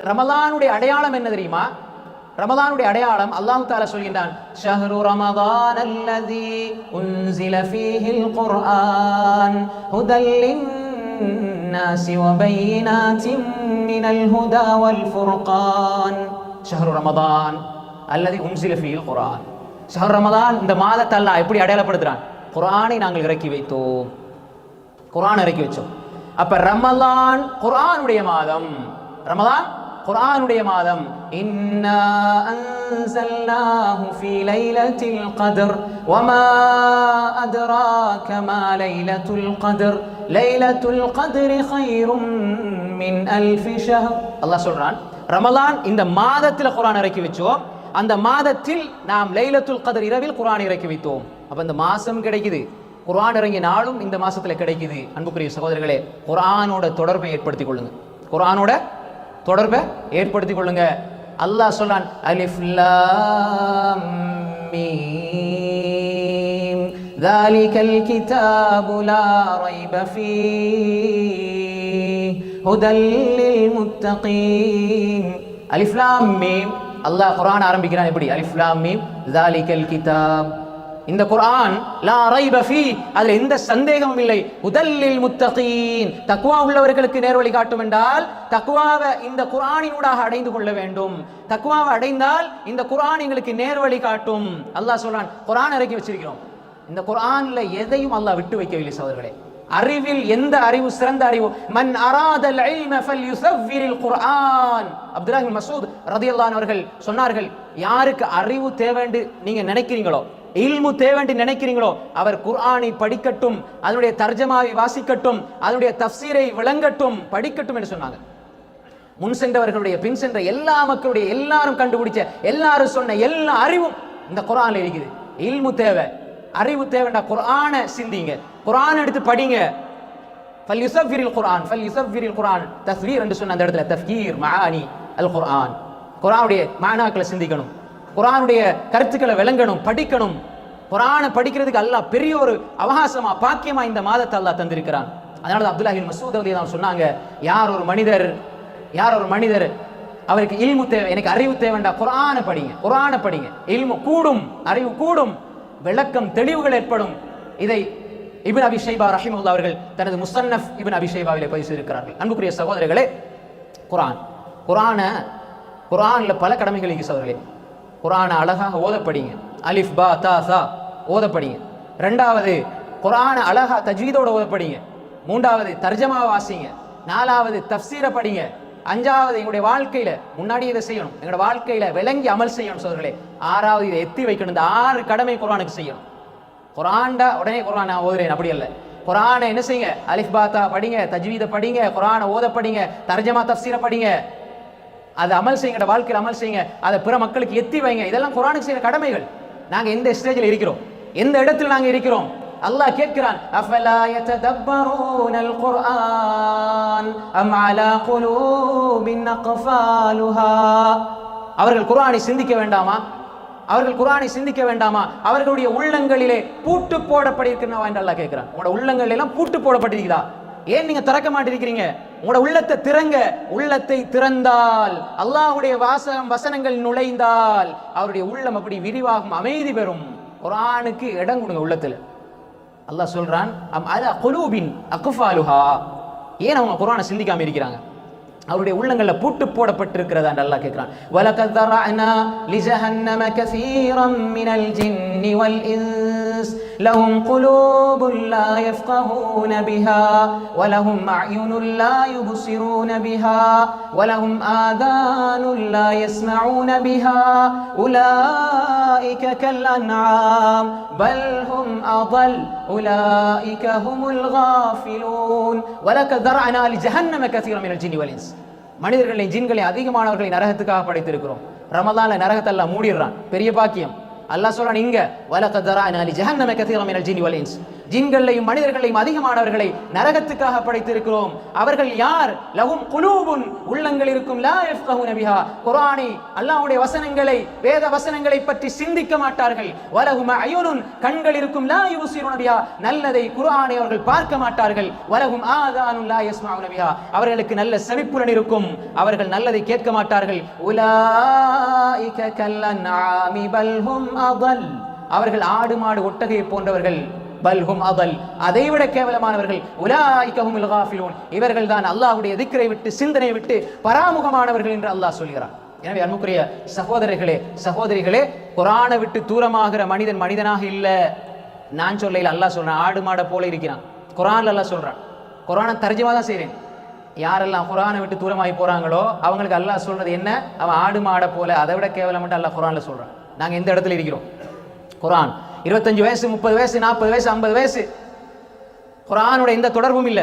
ரமலானுடைய அடையாளம் என்ன தெரியுமா? ரமலானுடைய அடையாளம் அல்லாஹு தாலா சொல்கின்றான் ஷஹ்ரு ரமதான் அல்லதி உன்சில ஃபீஹில் குர்ஆன் ஹுதல் லின்னாசி வ பைனாத்தின் மினல் ஹுதா வல் ஃபுர்கான் ரமதான் அல்லதி உன்சில ஃபீஹில் குர்ஆன் ரமதான் இந்த மாதத்தல்லா எப்படி அடையாளப்படுத்துறான் குரானை நாங்கள் இறக்கி வைத்தோம் குரான் இறக்கி வச்சோம் அப்ப ரமலான் குரானுடைய மாதம் ரமலான் குரானுடைய மாதம். இன்னா அன்சல்னாஹு ஃபீ லைலத்தில் கத்ர் வமா அத்ராக மா லைலத்துல் கத்ர் லைலத்துல் கத்ரி கைரும் மின் அல்ஃபி ஷஹர் அல்லாஹ் சொல்றான் ரமலான் இந்த மாதத்தில் குரான் இறக்கி வச்சோம். அந்த மாதத்தில் நாம் லைலத்துல் கதர் இரவில் குரான் இறக்கி வைத்தோம். அப்ப இந்த மாசம் கிடைக்குது. குர்ஆன் இறங்கிய நாளும் இந்த மாசத்துல கிடைக்குது. அன்புக்குரிய சகோதரர்களே குரானோட தொடர்பை ஏற்படுத்திக் கொள்ளுங்க குர்ஆனோட தொடர்பை ஏற்படுத்தி கொள்ளுங்க. அல்லாஹ் சொல்லான் அலிஃப்லாமீம் தாலிகல் கிதாபு லா ரைப ஃபீஹ் ஹுதல் லில் முத்தகீன். அலிஃப்லாம் மீம். அல்லாஹ் குர்ஆன் ஆரம்பிக்கிறான் எப்படி? அலிஃப்லாம் மீம் தாலிகல் கிதாப். இந்த குர்ஆன் லா ரைப ஃபீ அதில் எந்த சந்தேகமும் இல்லை உதல்லில் முத்தகீன் தக்குவா உள்ளவர்களுக்கு நேர்வழி காட்டும் என்றால் தக்குவாவை இந்த குர்ஆனினூடாக அடைந்து கொள்ள வேண்டும் தக்குவாவை அடைந்தால் இந்த குர்ஆன் எங்களுக்கு நேர்வழி காட்டும் அல்லாஹ் சொல்றான் குர்ஆன் இறக்கி வச்சிருக்கிறோம் இந்த குர்ஆன்ல எதையும் அல்லாஹ் விட்டு வைக்கவில்லை சோதர்களே அறிவில் எந்த அறிவு சிறந்த அறிவு மன் அராதல் இல்ம யுஸவ்விரில் குர்ஆன் அப்துல்லாஹ் மசூத் மஸ்ஊத் அவர்கள் சொன்னார்கள் யாருக்கு அறிவு தேவைன்னு நீங்க நினைக்கிறீங்களோ இல்மு தேவைன்னு நினைக்கிறீங்களோ? அவர் குர்ஆனை படிக்கட்டும் அதனுடைய தர்ஜமாவை வாசிக்கட்டும் அதனுடைய தஃசீரை விளங்கட்டும் படிக்கட்டும் என்று சொன்னாங்க. முன் சென்றவர்களுடைய பின் சென்ற எல்லா மக்களுடைய எல்லாரும் கண்டுபிடிச்ச எல்லாரும் சொன்ன எல்லா அறிவும் இந்த குரான்ல இருக்குது. இல்மு தேவை அறிவு தேவைண்டா குரானை சிந்திங்க. குரான் எடுத்து படிங்க. ஃபல் யுசஃபிரில் குரான் ஃபல் யுசஃபிரில் குரான் தஸ்வீர் என்று சொன்ன அந்த இடத்துல தஃகீர் மஆனி அல் குர்ஆன். குரானுடைய மானாக்களை சிந்திக்கணும். குரானுடைய கருத்துக்களை விளங்கணும் படிக்கணும். குரானை படிக்கிறதுக்கு அல்லாஹ் பெரிய ஒரு அவகாசமா பாக்கியமா இந்த மாதத்தை அல்லாஹ் தந்திருக்கிறான். அதனால தான் அப்துல்லாஹின் மசூத் ரலியல்லாஹு சொன்னாங்க யார் ஒரு மனிதர் யார் ஒரு மனிதர் அவருக்கு இல்மு தேவை எனக்கு அறிவு தேவைண்டா குரானை படிங்க குரானை படிங்க. இல்மு கூடும் அறிவு கூடும் விளக்கம் தெளிவுகள் ஏற்படும். இதை இபின் அபிஷேபா ரஹிமுல்லா அவர்கள் தனது முசன்னஃப் இபின் அபிஷேபாவிலே ஷைபாவிலே அன்புக்குரிய சகோதரர்களே குரான். குர்ஆனை குரானில் பல கடமைகள் இங்கே சகோதரர்களே. குரானை அழகாக ஓதப்படிங்க. அலிஃப் பா தா சா ஓதப்படிங்க. ரெண்டாவது குரானை அழகா தஜ்வீதோடு ஓதப்படிங்க. மூன்றாவது தர்ஜமா வாசிங்க. நாலாவது தப்சீரை படிங்க. அஞ்சாவது எங்களுடைய வாழ்க்கையில முன்னாடி இதை செய்யணும். எங்களோட வாழ்க்கையில விளங்கி அமல் செய்யணும் சோதர்களே. ஆறாவது இதை எத்தி வைக்கணும். இந்த ஆறு கடமை குரானுக்கு செய்யணும். குரான்டா உடனே குரான் நான் ஓதுறேன் அப்படி இல்லை குரானை என்ன செய்யுங்க? அலிஃப் பாத்தா படிங்க தஜ்வீத படிங்க குரானை ஓத படிங்க தர்ஜமா தப்சீரை படிங்க. அதை அமல் செய்யுங்க வாழ்க்கையில் அமல் செய்யுங்க. அதை பிற மக்களுக்கு எத்தி வைங்க. இதெல்லாம் குரானுக்கு செய்யற கடமைகள். நாங்கள் எந்த ஸ்டேஜில் இருக்கிறோம்? எந்த இடத்துல நாங்கள் இருக்கிறோம்? அல்லாஹ் கேட்கிறான் அஃபலா யததப்பரூனல் குர்ஆன் அம் அலா குலூபின் அக்ஃபாலுஹா? அவர்கள் குர்ஆனை சிந்திக்க வேண்டாமா? அவர்கள் குரானை சிந்திக்க வேண்டாமா? அவர்களுடைய உள்ளங்களிலே பூட்டு போடப்பட்டிருக்கிறவா என்று அல்லாஹ் கேட்கிறான். உங்களோட உள்ளங்கள் எல்லாம் பூட்டு போடப்பட்டிருக்குதா? ஏன் நீங்க திறக்க மாட்டிருக்கிறீங்க? உங்களோட உள்ளத்தை திறங்க உள்ளத்தை திறந்தால் அல்லாஹுடைய வாசகம் வசனங்கள் நுழைந்தால் அவருடைய உள்ளம் அப்படி விரிவாகும் அமைதி பெறும். குரானுக்கு இடம் கொடுங்க உள்ளத்தில். அல்லாஹ் சொல்றான் அம் குலூபின் அக்ஃபாலுஹா. ஏன் அவங்க குரானை சிந்திக்காம இருக்கிறாங்க? அவருடைய உள்ளங்கள்ல பூட்டு போடப்பட்டிருக்கிறதா நல்லா கேட்கிறான். வலகத் லிஜஹன்னம கஸீரம் மினல் ஜின்னி வல் இன்ஸ் لهم قلوب لا يفقهون بها ولهم أعين لا يبصرون بها ولهم آذان لا يسمعون بها أولئك كالأنعام بل هم أضل أولئك هم الغافلون ولقد ذرعنا لجهنم كثيرا من الجن والإنس மனிதர்களை ஜின்களை அதிகமானவர்களை நரகத்துக்காக படைத்திருக்கிறோம் ரமலான்ல நரகத்தை எல்லாம் மூடிடுறான் பெரிய பாக்கியம் அல்லாஹ் சொல்றான் இங்க வலக தரானா லி ஜஹன்னம கதீரம் மினல் ஜின்னி வல் இன்ஸ். ஜின்களையும் மனிதர்களையும் அதிகமானவர்களை நரகத்துக்காக படைத்திருக்கிறோம். அவர்கள் யார்? லஹும் குலூபுன். உள்ளங்கள் இருக்கும் லா யஃப்கஹூன நபிஹா குர்ஆனை அல்லாஹ்வுடைய வசனங்களை வேத வசனங்களை பற்றி சிந்திக்க மாட்டார்கள். வலகும் அயுனுன். கண்கள் இருக்கும் லா யுபசிருன நபிஹா நல்லதை குர்ஆனை அவர்கள் பார்க்க மாட்டார்கள். வலஹும் ஆதானுன். லா யஸ்மஉன நபிஹா அவர்களுக்கு நல்ல செவிப்புலன் இருக்கும். அவர்கள் நல்லதை கேட்க மாட்டார்கள். உலா அதல். அவர்கள் ஆடு மாடு ஒட்டகை போன்றவர்கள் பல்ஹும் அதல். அதைவிட கேவலமானவர்கள் உலாய்கஹும் காஃபிலூன். இவர்கள் தான் அல்லாஹுடைய திக்கரை விட்டு சிந்தனை விட்டு பராமுகமானவர்கள் என்று அல்லாஹ் சொல்கிறார் எனவே அன்புக்குரிய சகோதரர்களே சகோதரிகளே குரானை விட்டு தூரமாகிற மனிதன் மனிதனாக இல்லை. நான் சொல்லையில் அல்லாஹ் சொல்றான் ஆடு மாடை போல இருக்கிறான். குரான்ல அல்லாஹ் சொல்றான். குரானை தர்ஜமா தான் செய்கிறேன் யாரெல்லாம் குரானை விட்டு தூரமாகி போகிறாங்களோ அவங்களுக்கு அல்லாஹ் சொல்கிறது என்ன? அவன் ஆடு மாடை போல. அதை விட கேவலம் அல்லாஹ் குரானில் சொல்கிறான் நாங்கள் எந்த இடத்துல இருக்கிறோம். குரான் இருபத்தஞ்சு வயசு முப்பது வயசு நாற்பது வயசு ஐம்பது வயசு. குரானோட எந்த தொடர்பும் இல்லை.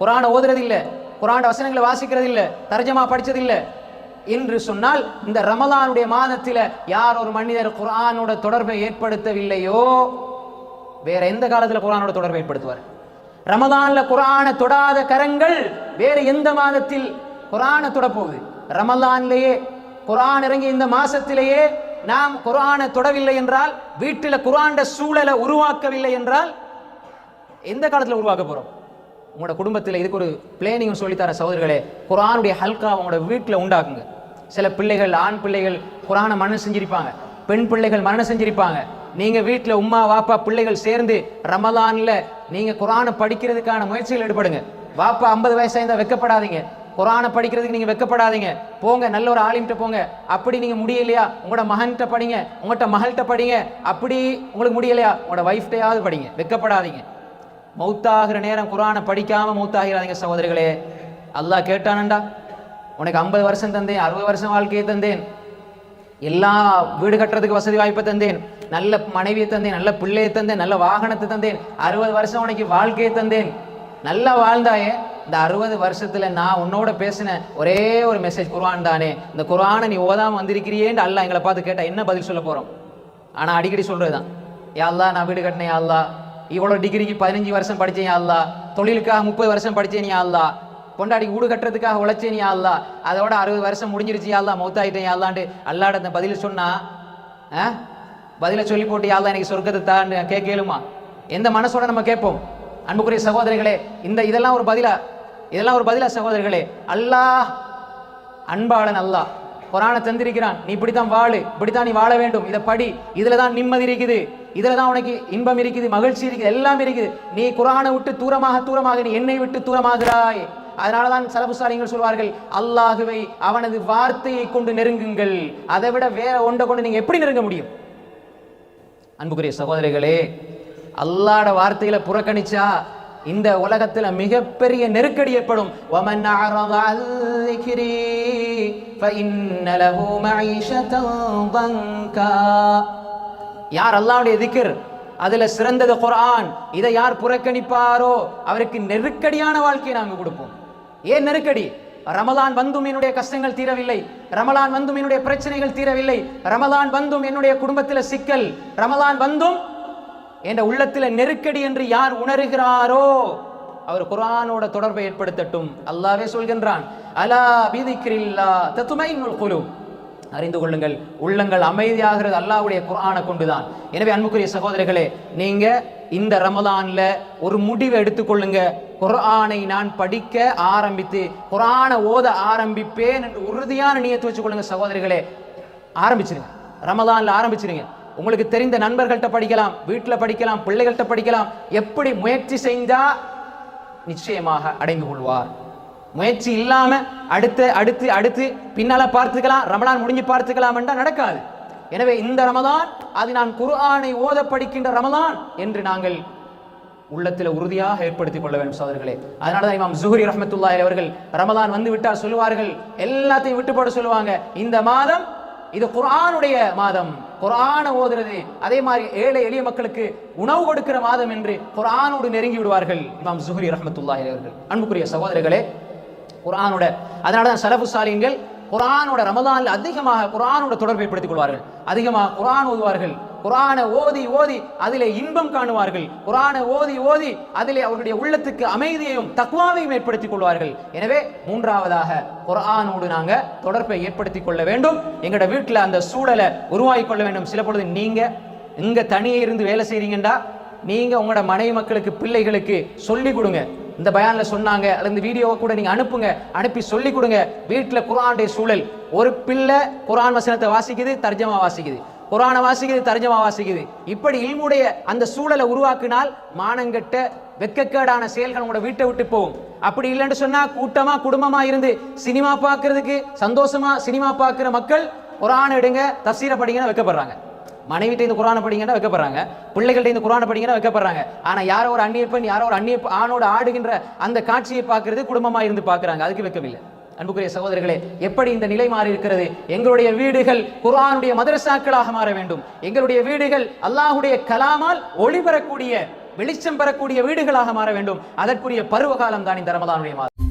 குரானை ஓதுறது இல்லை. குரான வசனங்களை வாசிக்கிறது இல்லை. தர்ஜமா படித்தது இல்லை. என்று சொன்னால் இந்த ரமலானுடைய மாதத்தில் யார் ஒரு மனிதர் குரானோட தொடர்பை ஏற்படுத்தவில்லையோ வேற எந்த காலத்தில் குரானோட தொடர்பை ஏற்படுத்துவார்? ரமதான்ல குரானை தொடாத கரங்கள் வேறு எந்த மாதத்தில் குரானை தொடப்போகுது? ரமதான்லேயே குரான் இறங்கி இந்த மாசத்திலேயே நாம் குரானை தொடவில்லை என்றால் வீட்டில் குரான்ட சூழலை உருவாக்கவில்லை என்றால் எந்த காலத்தில் உருவாக்க போறோம்? உங்களோட குடும்பத்தில் இதுக்கு ஒரு பிளேனிங் சொல்லித்தர சகோதரர்களே குரானுடைய ஹல்கா உங்களோட வீட்டில் உண்டாக்குங்க. சில பிள்ளைகள் ஆண் பிள்ளைகள் குரானை மரணம் செஞ்சிருப்பாங்க. பெண் பிள்ளைகள் மரணம் செஞ்சிருப்பாங்க. நீங்கள் வீட்டில் உம்மா வாப்பா பிள்ளைகள் சேர்ந்து ரமலானில் நீங்கள் குரானை படிக்கிறதுக்கான முயற்சிகள் ஈடுபடுங்க வாப்பா ஐம்பது வயசாயிருந்தால் வெக்கப்படாதீங்க. குரானை படிக்கிறதுக்கு நீங்கள் வெக்கப்படாதீங்க. போங்க நல்ல ஒரு ஆலிம்கிட்ட போங்க. அப்படி நீங்கள் முடியலையா? உங்களோட மகன்கிட்ட படிங்க. உங்கள்கிட்ட மகள்கிட்ட படிங்க. அப்படி உங்களுக்கு முடியலையா? உங்களோட ஒய்ஃப்டையாவது படிங்க. வெக்கப்படாதீங்க. மௌத்தாகிற நேரம் குரானை படிக்காமல் மௌத்தாகிறாதீங்க சகோதரிகளே. அல்லாஹ் கேட்டானண்டா? உனக்கு ஐம்பது வருஷம் தந்தேன் அறுபது வருஷம் வாழ்க்கையை தந்தேன். எல்லா வீடு கட்டுறதுக்கு வசதி வாய்ப்பை தந்தேன். நல்ல மனைவியை தந்தேன் நல்ல பிள்ளையை தந்தேன் நல்ல வாகனத்தை தந்தேன் அறுபது வருஷம் உனக்கு வாழ்க்கையை தந்தேன். நல்லா வாழ்ந்தாயே. இந்த அறுபது வருஷத்துல நான் உன்னோட பேசின ஒரே ஒரு மெசேஜ் குர்வான் தானே. இந்த குர்வானை நீ ஓதாம வந்திருக்கிறியேன்னு அல்ல எங்களை பார்த்து கேட்டா என்ன பதில் சொல்ல போறோம்? ஆனா அடிக்கடி சொல்றதுதான். யாழ் அல்லாஹ் நான் வீடு கட்டினேன் யாழ்லா இவ்வளோ டிகிரிக்கு பதினஞ்சு வருஷம் படித்தேன் யாழ்லா தொழிலுக்காக முப்பது வருஷம் படித்தேன் யாழ்லா அல்லாஹ். பொண்டாடி வீடு கட்டுறதுக்காக உழைச்சேன் யாழ்லா அதோட அறுபது வருஷம் முடிஞ்சிருச்சு யாழ்லா மௌத்தாயிட்டேன் யாழ்லான்ட்டு அல்லாட அந்த பதில் சொன்னா ஆ? பதில சொல்லி போட்டு யா எனக்கு சொர்க்கத்தை தான்னு கேட்கலுமா எந்த மனசோட நம்ம கேட்போம்? அன்புக்குரிய சகோதரிகளே இந்த இதெல்லாம் ஒரு பதிலா? இதெல்லாம் ஒரு பதிலா சகோதரிகளே அல்லாஹ் அன்பாளன் அல்லாஹ். குரானை தந்திருக்கிறான். நீ இப்படித்தான் வாழு இப்படித்தான் நீ வாழ வேண்டும். இதை படி. இதில் தான் நிம்மதி இருக்குது. இதில் தான் உனக்கு இன்பம் இருக்குது மகிழ்ச்சி இருக்குது எல்லாம் இருக்குது. நீ குரானை விட்டு தூரமாக தூரமாக நீ என்னை விட்டு தூரமாகிறாய். அதனாலதான் சலபுசாரிகள் சொல்வார்கள் அல்லாஹுவை அவனது வார்த்தையை கொண்டு நெருங்குங்கள். அதை விட வேற ஒன்றை கொண்டு நீங்கள் எப்படி நெருங்க முடியும்? அன்புக்குரிய சகோதரிகளே அல்லாட வார்த்தைகளை புறக்கணிச்சா இந்த உலகத்தில் மிகப்பெரிய நெருக்கடி ஏற்படும். யார் அல்லாவுடைய திக்கர் அதுல சிறந்தது குரான் இதை யார் புறக்கணிப்பாரோ அவருக்கு நெருக்கடியான வாழ்க்கையை நாங்கள் கொடுப்போம். ஏன் நெருக்கடி? ரமலான் வந்தும் என்னுடைய கஷ்டங்கள் தீரவில்லை. ரமலான் வந்தும் என்னுடைய பிரச்சனைகள் தீரவில்லை. ரமலான் வந்தும் என்னுடைய குடும்பத்தில் சிக்கல். ரமலான் வந்தும் என்ற உள்ளத்தில் நெருக்கடி என்று யார் உணர்கிறாரோ அவர் குரானோட தொடர்பை ஏற்படுத்தட்டும். அல்லாவே சொல்கின்றான் அலா பிதிக்ரில்லா தத்துமைனுல் குலூப். அறிந்து கொள்ளுங்கள் உள்ளங்கள் அமைதியாகிறது அல்லாவுடைய குரானை கொண்டுதான். எனவே அன்புக்குரிய சகோதரர்களே நீங்க இந்த ரமலான்ல ஒரு முடிவை எடுத்துக்கொள்ளுங்க. குர்ஆனை நான் படிக்க ஆரம்பித்து குரானை ஓத ஆரம்பிப்பேன் என்று உறுதியான நியத்து வச்சுக்கொள்ளுங்க சகோதரிகளே. ஆரம்பிச்சிருங்க. ரமதானில் ஆரம்பிச்சிருங்க. உங்களுக்கு தெரிந்த நண்பர்கள்ட்ட படிக்கலாம் வீட்டில் படிக்கலாம் பிள்ளைகள்கிட்ட படிக்கலாம். எப்படி முயற்சி செஞ்சா நிச்சயமாக அடைந்து கொள்வார். முயற்சி இல்லாம அடுத்து அடுத்து அடுத்து பின்னால பார்த்துக்கலாம் ரமலான் முடிஞ்சு பார்த்துக்கலாம் என்றால் நடக்காது. எனவே இந்த ரமதான் அது நான் குர்ஆனை ஓத படிக்கின்ற ரமதான் என்று நாங்கள் உள்ளத்தில் உறுதியாக ஏற்படுத்திக் கொள்ள வேண்டும் சோதர்களே அதனால தான் இமாம் ஜுஹரி ரஹ்மத்துல்லாஹி அவர்கள் ரமலான் வந்து விட்டால் சொல்லுவார்கள். எல்லாத்தையும் விட்டு போட சொல்லுவாங்க. இந்த மாதம் இது குரானுடைய மாதம். குரானை ஓதுறது அதே மாதிரி ஏழை எளிய மக்களுக்கு உணவு கொடுக்கிற மாதம் என்று குரானோடு நெருங்கி விடுவார்கள் இமாம் ஜுஹரி ரஹ்மத்துல்லாஹி அவர்கள். அன்புக்குரிய சகோதரர்களே குரானோட அதனால தான் சலபு சாலியங்கள் குரானோட ரமலான்ல அதிகமாக குரானோட தொடர்பை ஏற்படுத்திக் கொள்வார்கள். அதிகமாக குரான் ஓதுவார்கள். குரானை ஓதி ஓதி அதிலே இன்பம் காணுவார்கள். குரானை ஓதி ஓதி அதிலே அவருடைய உள்ளத்துக்கு அமைதியையும் தக்குவாவையும் ஏற்படுத்திக் கொள்வார்கள். எனவே மூன்றாவதாக குரானோடு நாங்க தொடர்பை ஏற்படுத்திக் கொள்ள வேண்டும். எங்களோட வீட்டில் அந்த சூழலை உருவாக்கி கொள்ள வேண்டும். சில பொழுது நீங்க இங்க தனியே இருந்து வேலை செய்றீங்கடா நீங்க உங்களோட மனைவி மக்களுக்கு பிள்ளைகளுக்கு சொல்லி கொடுங்க. இந்த பயானில் சொன்னாங்க அல்லது இந்த வீடியோவை கூட நீங்கள் அனுப்புங்க. அனுப்பி சொல்லி கொடுங்க. வீட்டில் குரானுடைய சூழல். ஒரு பிள்ளை குரான் வசனத்தை வாசிக்குது தர்ஜமா வாசிக்குது. குரானை வாசிக்குது தர்ஜமா வாசிக்குது இப்படி இல்முடைய அந்த சூழலை உருவாக்கினால் மானங்கெட்ட வெட்கக்கேடான செயல்கள் உங்களோட வீட்டை விட்டு போகும். அப்படி இல்லைன்னு சொன்னா கூட்டமா குடும்பமா இருந்து சினிமா பார்க்கறதுக்கு சந்தோஷமா சினிமா பார்க்குற மக்கள் குர்ஆன் எடுங்க தஃசீரை படிங்கன்னா வைக்கப்படுறாங்க. மனைவிட்ட இந்த குரானை படிங்கன்னா வைக்கப்படுறாங்க. பிள்ளைகள்ட்ட இந்த குரானை படிங்கன்னா வைக்கப்படுறாங்க. ஆனா யாரோ ஒரு அந்நிய பெண் யாரோ ஒரு அந்நிய பெ- ஆணோட ஆடுகின்ற அந்த காட்சியை பார்க்கறது குடும்பமா இருந்து பார்க்குறாங்க. அதுக்கு வைக்கவில்லை அன்புக்குரிய சகோதரர்களே எப்படி இந்த நிலை மாறி இருக்கிறது எங்களுடைய வீடுகள் குர்ஆனுடைய மதரசாக்களாக மாற வேண்டும். எங்களுடைய வீடுகள் அல்லாஹுடைய கலாமால் ஒளிபெறக்கூடிய வெளிச்சம் பெறக்கூடிய வீடுகளாக மாற வேண்டும். அதற்குரிய பருவகாலம் தான் இந்த ரமதானுடைய மாதம்.